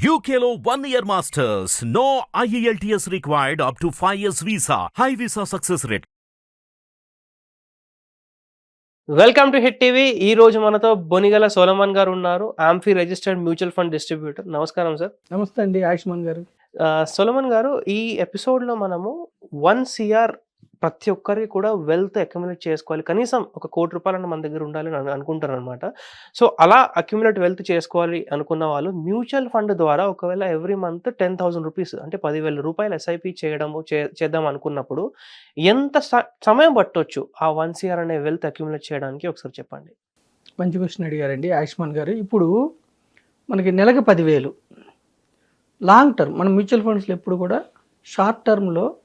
One year masters. No E IELTS required up to 5 years visa. High visa success rate. Welcome to hit TV ఈ రోజు మనతో బొనిగల సోలమన్ గారు ఉన్నారు AMFI registered mutual fund distributor నమస్కారం sir నమస్తే అండి ఆయుష్మాన్ గారు సోలమన్ గారు ఈ ఎపిసోడ్లో మనము వన్ సిఆర్ ప్రతి ఒక్కరికి కూడా వెల్త్ అక్యుములేట్ చేసుకోవాలి. కనీసం ఒక కోటి రూపాయలను మన దగ్గర ఉండాలని అను- అనుకుంటారు అనమాట సో అలా అక్యుములేట్ వెల్త్ చేసుకోవాలి అనుకున్న వాళ్ళు మ్యూచువల్ ఫండ్ ద్వారా ఒకవేళ every month ten thousand rupees అంటే పదివేల రూపాయలు ఎస్ఐపి చేయడము చేద్దాం అనుకున్నప్పుడు ఎంత సమయం పట్టొచ్చు ఆ వన్ సిఆర్ అనే వెల్త్ అక్యుములేట్ చేయడానికి? ఒకసారి చెప్పండి. మంచి క్వశ్చన్ అడిగారండి ఆయుష్మాన్ గారు. ఇప్పుడు మనకి నెలకు పదివేలు లాంగ్ టర్మ్ మన మ్యూచువల్ ఫండ్స్లో ఎప్పుడు కూడా షార్ట్ టర్మ్లో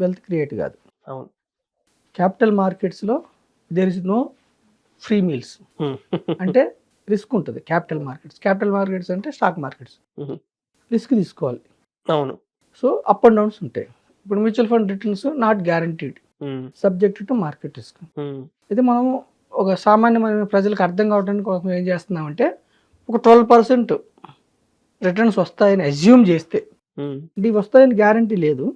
వెల్త్ క్రియేట్ కాదు. అవును. క్యాపిటల్ మార్కెట్స్లో there is no free meals అంటే రిస్క్ ఉంటుంది క్యాపిటల్ మార్కెట్స్. క్యాపిటల్ మార్కెట్స్ అంటే స్టాక్ మార్కెట్స్. రిస్క్ తీసుకోవాలి. అవును. సో అప్ అండ్ డౌన్స్ ఉంటాయి. ఇప్పుడు mutual fund returns not guaranteed subject to market risk అయితే మనం ఒక సామాన్యమైన ప్రజలకు అర్థం కావడానికి కోసం ఏం చేస్తున్నామంటే ఒక ట్వెల్వ్ పర్సెంట్ రిటర్న్స్ వస్తాయని అజ్యూమ్ చేస్తే. ఇది వస్తాయని గ్యారంటీ లేదు.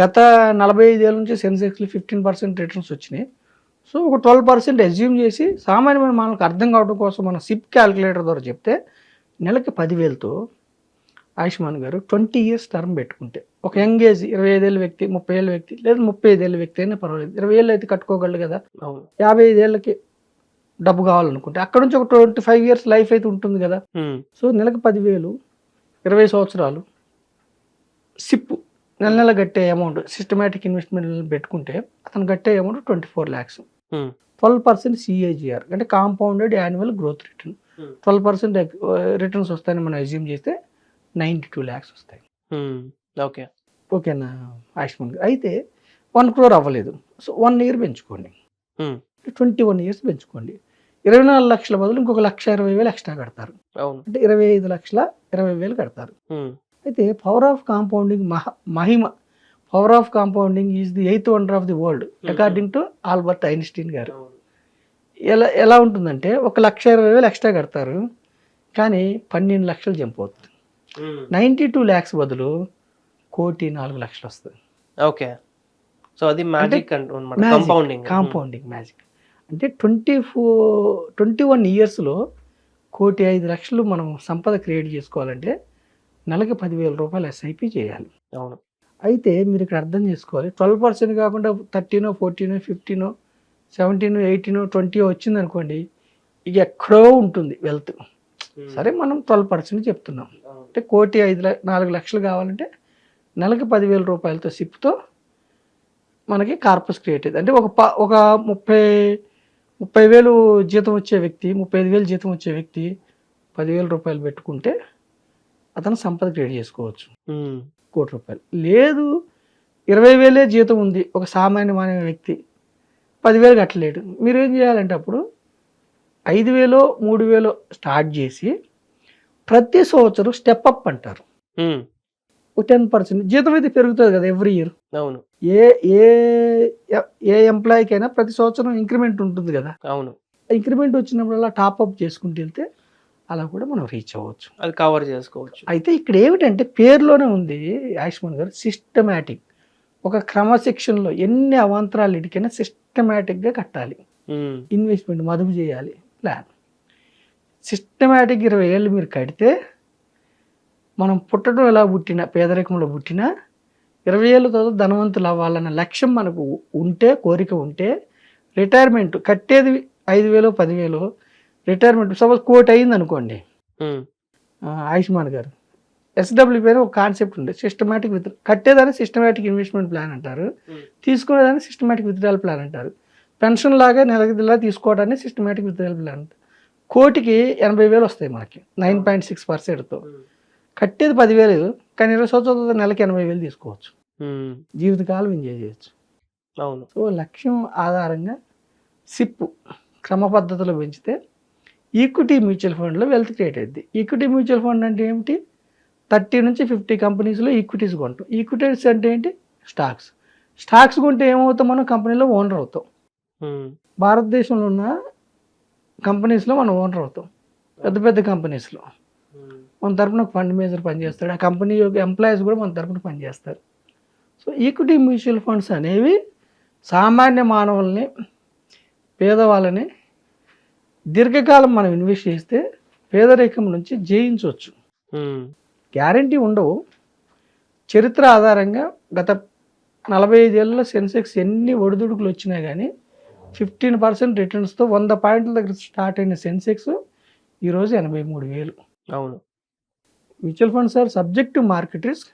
గత నలభై ఐదేళ్ళ నుంచి సెన్సెక్స్లో ఫిఫ్టీన్ పర్సెంట్ రిటర్న్స్ వచ్చినాయి. సో ఒక ట్వెల్వ్ పర్సెంట్ అజ్యూమ్ చేసి సామాన్యమైన మనకు అర్థం కావడం కోసం మనం సిప్ క్యాలిక్యులేటర్ ద్వారా చెప్తే నెలకి పదివేలతో ఆయుష్మాన్ గారు ట్వంటీ ఇయర్స్ టర్మ్ పెట్టుకుంటే ఒక యంగ్ ఏజ్ ఇరవై ఐదేళ్ళ వ్యక్తి ముప్పై ఏళ్ళ వ్యక్తి లేదా ముప్పై ఐదేళ్ళ వ్యక్తి అయినా పర్వాలేదు. ఇరవై ఏళ్ళు అయితే కట్టుకోగలడు కదా. యాభై ఐదేళ్ళకి డబ్బు కావాలనుకుంటే అక్కడ నుంచి ఒక ట్వంటీ ఫైవ్ ఇయర్స్ లైఫ్ అయితే ఉంటుంది కదా. సో నెలకు పదివేలు ఇరవై సంవత్సరాలు సిప్పు నెల నెల కట్టే అమౌంట్ సిస్టమేటిక్ ఇన్వెస్ట్మెంట్ పెట్టుకుంటే అతను కట్టే amount twenty four lakhs twelve percent CAGR అంటే compounded annual growth return Hmm. Twelve percent returns వస్తాయని మనం అజ్యూమ్ చేస్తే నైంటీ టూ ల్యాక్స్ వస్తాయి ఓకే ఓకేనా ఆయుష్మాన్ అయితే వన్ క్రోర్ అవ్వలేదు. సో వన్ ఇయర్ పెంచుకోండి. Hmm. ట్వంటీ వన్ ఇయర్స్ పెంచుకోండి. ఇరవై నాలుగు లక్షల బదులు ఇంకొక లక్ష ఇరవై వేలు ఎక్స్ట్రా కడతారు. అంటే ఇరవై ఐదు లక్షల ఇరవై వేలు కడతారు. ఉమ్, అయితే పవర్ ఆఫ్ కాంపౌండింగ్ మహ మహిమ. Power of compounding is the eighth wonder of the world according to Albert Einstein గారు. ఎలా ఎలా ఉంటుందంటే ఒక లక్ష ఇరవై వేలు ఎక్స్ట్రా కడతారు కానీ పన్నెండు లక్షలు జంప్ అవుతుంది. నైంటీ టూ ల్యాక్స్ బదులు కోటి నాలుగు లక్షలు వస్తుంది. ఓకే సో అది మ్యాజిక్ కంపౌండింగ్ కాంపౌండింగ్ మ్యాజిక్ అంటే ట్వంటీ ఫోర్ ట్వంటీ వన్ ఇయర్స్లో కోటి ఐదు లక్షలు మనం సంపద క్రియేట్ చేసుకోవాలంటే నెలకి పదివేల రూపాయలు ఎస్ఐపి చేయాలి. అవును. అయితే మీరు ఇక్కడ అర్థం చేసుకోవాలి. ట్వెల్వ్ పర్సెంట్ కాకుండా థర్టీనో ఫోర్టీనో ఫిఫ్టీనో సెవెంటీన్ ఎయిటీన్ ట్వంటీ వచ్చింది అనుకోండి ఇక ఎక్కడో ఉంటుంది వెల్త్. సరే మనం ట్వెల్వ్ పర్సెంట్ చెప్తున్నాం. అంటే కోటి ఐదు నాలుగు లక్షలు కావాలంటే నెలకి పదివేల రూపాయలతో సిప్తో మనకి కార్పస్ క్రియేట్ అయింది అంటే ఒక ప ఒక ముప్పై ముప్పై వేలు జీతం వచ్చే వ్యక్తి ముప్పై ఐదు వేలు జీతం వచ్చే వ్యక్తి పదివేల రూపాయలు పెట్టుకుంటే అతను సంపద క్రియేట్ చేసుకోవచ్చు. కోటి రూపాయలు. లేదు ఇరవై వేలే జీతం ఉంది. ఒక సామాన్యమైన వ్యక్తి పదివేలు కట్టలేడు. మీరు ఏం చేయాలంటే అప్పుడు ఐదు వేలో మూడు వేలో స్టార్ట్ చేసి ప్రతి సంవత్సరం స్టెప్ అప్ అంటారు. Ten percent. జీతం అయితే పెరుగుతుంది కదా ఎవ్రీ ఇయర్. అవును. ఏ ఏ ఏ ఎంప్లాయీకైనా ప్రతి సంవత్సరం ఇంక్రిమెంట్ ఉంటుంది కదా. అవును. ఇంక్రిమెంట్ వచ్చినప్పుడల్లా టాప్ అప్ చేసుకుంటూ వెళ్తే అలా కూడా మనం రీచ్ అవ్వచ్చు. అది కవర్ చేసుకోవచ్చు. అయితే ఇక్కడ ఏమిటంటే పేరులోనే ఉంది ఆయుష్మాన్ గారు సిస్టమేటిక్ ఒక క్రమశిక్షణలో ఎన్ని అవాంతరాలు ఇటుకైనా సిస్టమేటిక్గా కట్టాలి. ఇన్వెస్ట్మెంట్ మదుపు చేయాలి. ప్లాన్ సిస్టమేటిక్ ఇరవై ఏళ్ళు మీరు కడితే మనం పుట్టడం ఎలా పుట్టినా పేదరికంలో పుట్టినా ఇరవై ఏళ్ళ తర్వాత ధనవంతులు అవ్వాలన్న లక్ష్యం మనకు ఉంటే కోరిక ఉంటే రిటైర్మెంట్ కట్టేది ఐదు వేలు పదివేలు రిటైర్మెంట్ సపోజ్ కోటి అయింది అనుకోండి ఆయుష్మాన్ గారు. ఎస్డబ్ల్యూ పైన ఒక కాన్సెప్ట్ ఉంది సిస్టమేటిక్ విత్ కట్టేదాన్ని సిస్టమేటిక్ ఇన్వెస్ట్మెంట్ ప్లాన్ అంటారు. తీసుకునేదాన్ని సిస్టమేటిక్ విత్డ్రాల్ ప్లాన్ అంటారు. పెన్షన్ లాగా నెలకిలా తీసుకోవడాన్ని సిస్టమేటిక్ విత్డ్రాల్ ప్లాన్ అంటారు కోటికి ఎనభై వేలు వస్తాయి మనకి నైన్ పాయింట్ సిక్స్ పర్సెంట్తో. కట్టేది పదివేలు కానీ ఇరవై సంవత్సరాల నెలకి ఎనభై వేలు తీసుకోవచ్చు. జీవితకాలం ఎంజాయ్ చేయొచ్చు. అవును. సో లక్ష్యం ఆధారంగా సిప్ క్రమ పద్ధతిలో పెంచితే ఈక్విటీ మ్యూచువల్ ఫండ్లో వెల్త్ క్రియేట్ అయింది ఈక్విటీ మ్యూచువల్ ఫండ్ అంటే ఏమిటి? థర్టీ నుంచి ఫిఫ్టీ కంపెనీస్లో ఈక్విటీస్ కొంటాం. ఈక్విటీస్ అంటే ఏంటి? స్టాక్స్. స్టాక్స్ కొంటే ఏమవుతాం మనం? కంపెనీలో ఓనర్ అవుతాం. భారతదేశంలో ఉన్న కంపెనీస్లో మనం ఓనర్ అవుతాం. పెద్ద పెద్ద కంపెనీస్లో. మన తరపున ఒక ఫండ్ మేనేజర్ పనిచేస్తాడు. ఆ కంపెనీ యొక్క ఎంప్లాయీస్ కూడా మన తరపున పనిచేస్తారు. సో ఈక్విటీ మ్యూచువల్ ఫండ్స్ అనేవి సామాన్య మానవుల్ని పేదవాళ్ళని దీర్ఘకాలం మనం ఇన్వెస్ట్ చేస్తే పేదరికం నుంచి జయించవచ్చు. గ్యారంటీ ఉండవు. చరిత్ర ఆధారంగా గత నలభై ఐదేళ్ళలో సెన్సెక్స్ ఎన్ని ఒడిదుడుకులు వచ్చినా కానీ ఫిఫ్టీన్ పర్సెంట్ రిటర్న్స్తో వంద పాయింట్ల దగ్గర స్టార్ట్ అయిన సెన్సెక్స్ ఈరోజు ఎనభై మూడు వేలు. అవును. Mutual funds are subject to market risk.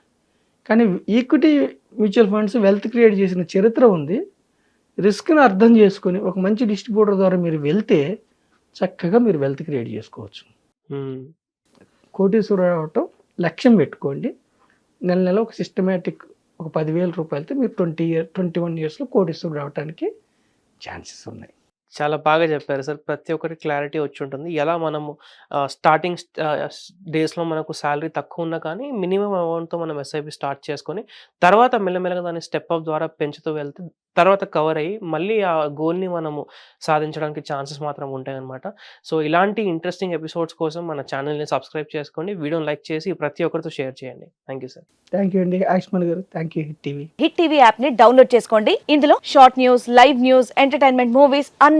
కానీ equity mutual funds wealth create చేసిన చరిత్ర ఉంది. రిస్క్ని అర్థం చేసుకొని ఒక మంచి డిస్ట్రిబ్యూటర్ ద్వారా మీరు వెళ్తే చక్కగా మీరు వెల్త్ క్రియేట్ చేసుకోవచ్చు. కోటీశ్వరుడు అవటం లక్ష్యం పెట్టుకోండి. నెల నెల ఒక సిస్టమేటిక్ ఒక పదివేల రూపాయలతో మీరు ట్వంటీ ఇయర్ ట్వంటీ వన్ ఇయర్స్లో కోటీశ్వరుడు అవడానికి ఛాన్సెస్ ఉన్నాయి. చాలా బాగా చెప్పారు సార్. ప్రతి ఒక్కటి క్లారిటీ వచ్చి ఉంటుంది ఎలా మనము స్టార్టింగ్ డేస్లో మనకు శాలరీ తక్కువ ఉన్నా కానీ మినిమం అమౌంట్తో మనం ఎస్ఐపి స్టార్ట్ చేసుకొని తర్వాత మెల్లమెల్లగా దాన్ని స్టెప్ అప్ ద్వారా పెంచుతూ వెళ్తే తర్వాత కవర్ అయ్యి మళ్ళీ ఆ గోల్ని మనము సాధించడానికి ఛాన్సెస్ మాత్రం ఉంటాయి అనమాట సో ఇలాంటి ఇంట్రెస్టింగ్ ఎపిసోడ్స్ కోసం మన ఛానల్ని సబ్స్క్రైబ్ చేసుకోండి. వీడియోని లైక్ చేసి ప్రతి ఒక్కరితో షేర్ చేయండి. Thank you sir. Thank you అండి. ఆయుష్మాన్ గారు thank you hit TV. Hit TV యాప్ని డౌన్లోడ్ చేసుకోండి. ఇందులో short news live news entertainment movies అన్ని